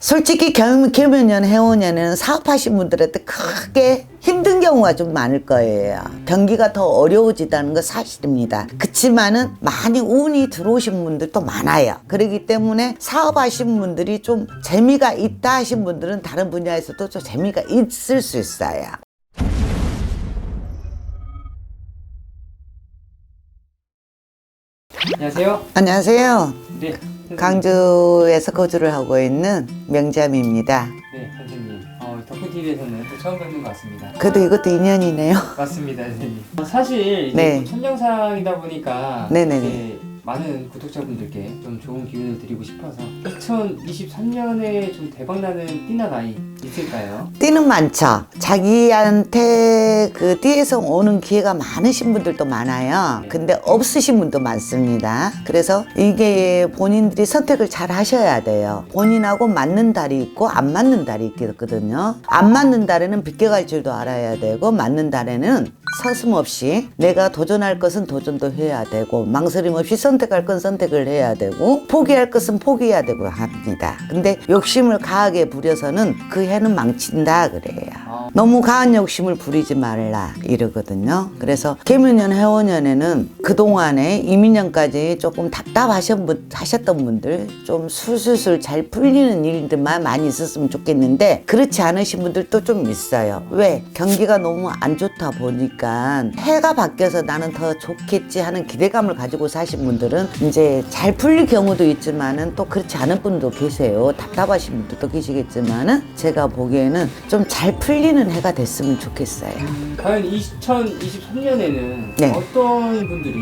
솔직히 겸, 겸연년 해오년에는 사업하신 분들한테 크게 힘든 경우가 좀 많을 거예요. 경기가 더 어려워지다는 건 사실입니다. 그치만은 많이 운이 들어오신 분들도 많아요. 그렇기 때문에 사업하신 분들이 좀 재미가 있다 하신 분들은 다른 분야에서도 좀 재미가 있을 수 있어요. 안녕하세요. 안녕하세요. 네. 선생님. 강주에서 거주를 하고 있는 명자미입니다. 네, 선생님. 어, 덕분 TV에서는 또 처음 뵙는 것 같습니다. 그래도 이것도 인연이네요. 맞습니다, 선생님. 어, 사실 이제 네. 뭐첫 영상이다 보니까 네네네. 이제 많은 구독자분들께 좀 좋은 기운을 드리고 싶어서 2023년에 좀 대박나는 띠나 나이 있을까요? 띠는 많죠. 자기한테 그 띠에서 오는 기회가 많으신 분들도 많아요. 근데 없으신 분도 많습니다. 그래서 이게 본인들이 선택을 잘 하셔야 돼요. 본인하고 맞는 달이 있고 안 맞는 달이 있거든요. 안 맞는 달에는 비껴갈 줄도 알아야 되고 맞는 달에는 서슴 없이 내가 도전할 것은 도전도 해야 되고 망설임 없이 선택할 건 선택을 해야 되고 포기할 것은 포기해야 되고 합니다. 근데 욕심을 가하게 부려서는 그 해는 망친다 그래요. 아. 너무 가한 욕심을 부리지 말라 이러거든요. 그래서 개묘년 해오년에는 그동안에 이민년까지 조금 답답하셨던 분들 좀 술술술 잘 풀리는 일들만 많이 있었으면 좋겠는데 그렇지 않으신 분들도 좀 있어요. 왜? 경기가 너무 안 좋다 보니까 해가 바뀌어서 나는 더 좋겠지 하는 기대감을 가지고 사신 분들은 이제 잘 풀릴 경우도 있지만은 또 그렇지 않은 분도 계세요. 답답하신 분들도 계시겠지만은 제가 보기에는 좀 잘 풀리는 해가 됐으면 좋겠어요. 과연 2023년에는 네. 어떤 분들이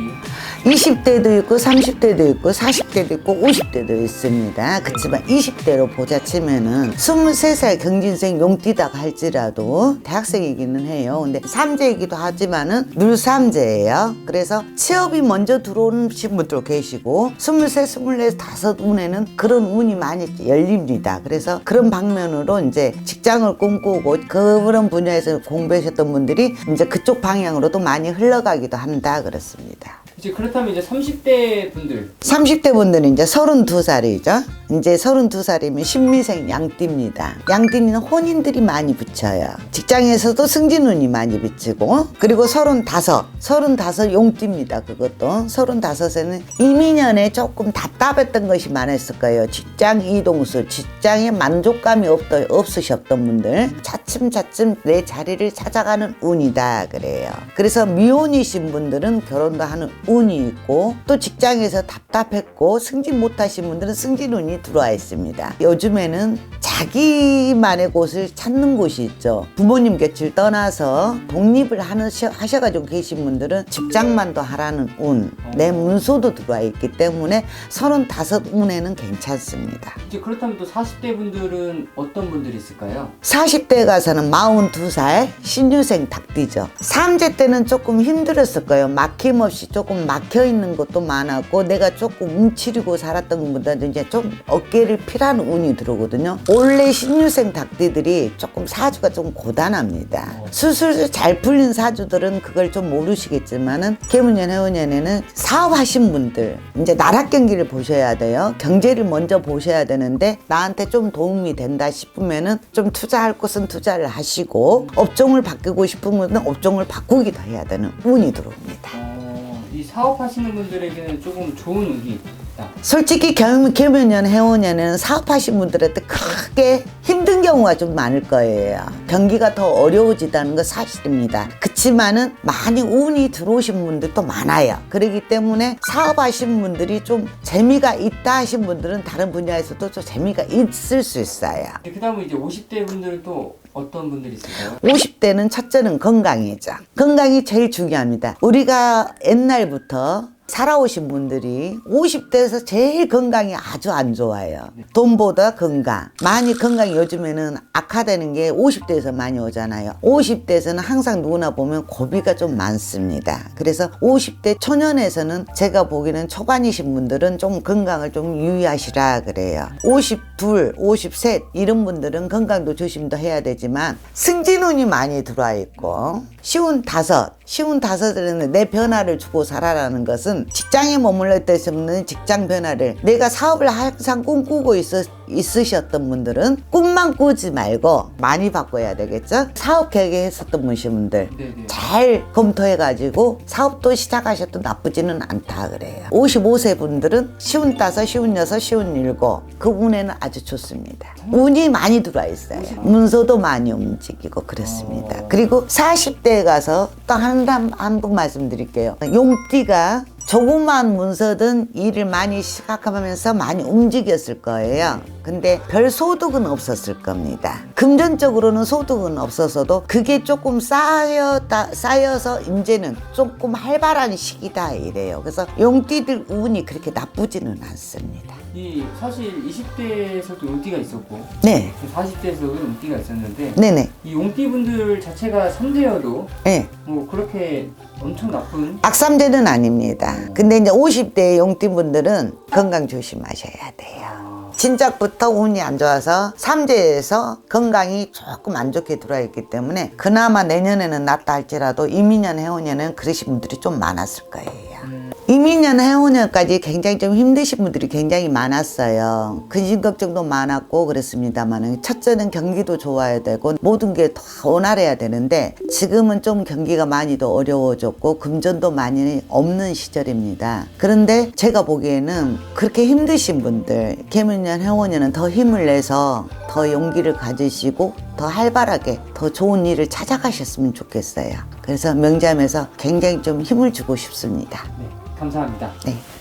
20대도 있고 30대도 있고 40대도 있고 50대도 있습니다. 그렇지만 20대로 보자 치면은 23살 경진생 용띠다가 할지라도 대학생이기는 해요. 근데 삼재이기도 하 지만은 늘 삼재예요. 그래서 취업이 먼저 들어오신 분도 계시고 23, 24, 5 운에는 그런 운이 많이 열립니다. 그래서 그런 방면으로 이제 직장을 꿈꾸고 그런 분야에서 공부하셨던 분들이 이제 그쪽 방향으로도 많이 흘러가기도 한다 그렇습니다. 이제 그렇다면 이제 30대 분들 30대 분들은 이제 32살이죠. 이제 32살이면 신미생 양띠입니다. 양띠는 혼인들이 많이 붙여요. 직장에서도 승진운이 많이 비치고, 그리고 35, 35 용띠입니다. 그것도. 35에는 이민년에 조금 답답했던 것이 많았을 거예요. 직장 이동수, 직장에 만족감이 없, 없으셨던 분들, 차츰차츰 내 자리를 찾아가는 운이다. 그래요. 그래서 미혼이신 분들은 결혼도 하는 운이 있고, 또 직장에서 답답했고, 승진 못하신 분들은 승진 운이 들어와 있습니다. 요즘에는 자기만의 곳을 찾는 곳이 있죠. 부모님 곁을 떠나서 독립을 하는, 하셔가지고 계신 분들은 직장만도 하라는 운, 내 문서도 들어와 있기 때문에 35 운에는 괜찮습니다. 이제 그렇다면 또 40대 분들은 어떤 분들이 있을까요? 40대 가서는 42살 신유생 닭띠죠. 삼재 때는 조금 힘들었을 거예요. 막힘없이 조금 막혀 있는 것도 많았고 내가 조금 움츠리고 살았던 것보다도 이제 좀 어깨를 피라는 운이 들어오거든요. 원래 신유생 닭띠들이 조금 사주가 좀 고단합니다. 수술 잘 풀린 사주들은 그걸 좀 모르시겠지만은 개문년 해운년에는 사업하신 분들 이제 나락 경기를 보셔야 돼요. 경제를 먼저 보셔야 되는데 나한테 좀 도움이 된다 싶으면은 좀 투자할 곳은 투자를 하시고 업종을 바꾸고 싶으면 업종을 바꾸기도 해야 되는 운이 들어옵니다. 어, 이 사업하시는 분들에게는 조금 좋은 운이 있다. 솔직히 겸, 겸연년 해오년에는 사업하신 분들한테 크게 힘든 경우가 좀 많을 거예요. 경기가 더 어려워지다는 건 사실입니다. 그치만은 많이 운이 들어오신 분들도 많아요. 그렇기 때문에 사업하신 분들이 좀 재미가 있다 하신 분들은 다른 분야에서도 좀 재미가 있을 수 있어요. 그 다음에 이제 50대 분들은 또 어떤 분들이 있을까요? 50대는 첫째는 건강이죠. 건강이 제일 중요합니다. 우리가 옛날부터 살아오신 분들이 50대에서 제일 건강이 아주 안 좋아요. 돈보다 건강. 많이 건강이 요즘에는 악화되는 게 50대에서 많이 오잖아요. 50대에서는 항상 누구나 보면 고비가 좀 많습니다. 그래서 50대 초년에서는 제가 보기에는 초반이신 분들은 좀 건강을 좀 유의하시라 그래요. 52, 53 이런 분들은 건강도 조심도 해야 되지만 승진운이 많이 들어와 있고 쉬운 다섯, 쉬운 다섯에는 내 변화를 주고 살아라는 것은 직장에 머물러 있을 때는 직장 변화를 내가 사업을 항상 꿈꾸고 있었 있으셨던 분들은 꿈만 꾸지 말고 많이 바꿔야 되겠죠? 사업 계획했었던 분들 네네. 잘 검토해가지고 사업도 시작하셔도 나쁘지는 않다 그래요. 55세 분들은 쉬운 따서 쉬운 여섯 쉬운 일곱 그 운에는 아주 좋습니다. 운이 많이 들어와 있어요. 문서도 많이 움직이고 그렇습니다. 그리고 40대에 가서 또한분 말씀드릴게요. 용띠가 조그만 문서든 일을 많이 시작하면서 많이 움직였을 거예요. 근데 별 소득은 없었을 겁니다. 금전적으로는 소득은 없었어도 그게 조금 쌓였다, 쌓여서 이제는 조금 활발한 시기다 이래요. 그래서 용띠들 운이 그렇게 나쁘지는 않습니다. 이 사실 20대에서도 용띠가 있었고 네, 40대에서도 용띠가 있었는데 네네, 이 용띠분들 자체가 3대여도 네. 뭐 그렇게 엄청 나쁜 악삼대는 아닙니다. 근데 이제 50대 용띠분들은 건강 조심하셔야 돼요. 진작부터 운이 안 좋아서 삼재에서 건강이 조금 안 좋게 들어와 있기 때문에 그나마 내년에는 낫다 할지라도 이민년 해오년은 그러신 분들이 좀 많았을 거예요. 이민년 해오년까지 굉장히 좀 힘드신 분들이 굉장히 많았어요. 근심 걱정도 많았고 그랬습니다만 첫째는 경기도 좋아야 되고 모든 게 다 원활해야 되는데 지금은 좀 경기가 많이 더 어려워졌고 금전도 많이 없는 시절입니다. 그런데 제가 보기에는 그렇게 힘드신 분들 개문년 해오년은 더 힘을 내서 더 용기를 가지시고 더 활발하게 더 좋은 일을 찾아가셨으면 좋겠어요. 그래서 명자면서 굉장히 좀 힘을 주고 싶습니다. 네 감사합니다. 네.